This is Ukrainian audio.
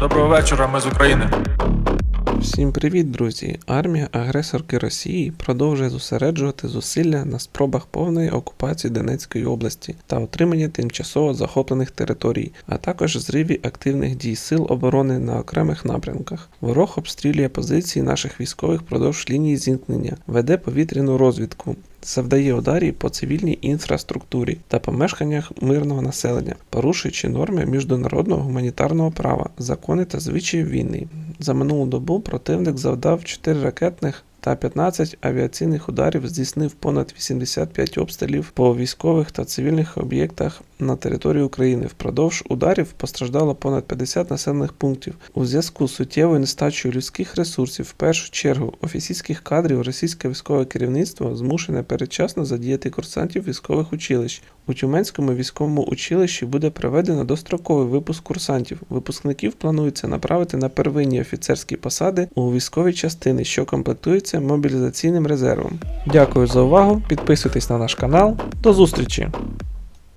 Доброго вечора, ми з України. Всім привіт, друзі! Армія агресорки Росії продовжує зосереджувати зусилля на спробах повної окупації Донецької області та отримання тимчасово захоплених територій, а також зриві активних дій сил оборони на окремих напрямках. Ворог обстрілює позиції наших військових впродовж лінії зіткнення, веде повітряну розвідку. Завдає ударів по цивільній інфраструктурі та помешканнях мирного населення, порушуючи норми міжнародного гуманітарного права, закони та звичаї війни. За минулу добу противник завдав 4 ракетних та 15 авіаційних ударів, здійснив понад 85 обстрілів по військових та цивільних об'єктах на території України. Впродовж ударів постраждало понад 50 населених пунктів. У зв'язку з суттєвою нестачею людських ресурсів, в першу чергу офіційських кадрів, російське військове керівництво змушене передчасно задіяти курсантів військових училищ. У Тюменському військовому училищі буде проведено достроковий випуск курсантів. Випускників планується направити на первинні офіцерські посади у військові частини, що комплектуються мобілізаційним резервом. Дякую за увагу. Підписуйтесь на наш канал. До зустрічі!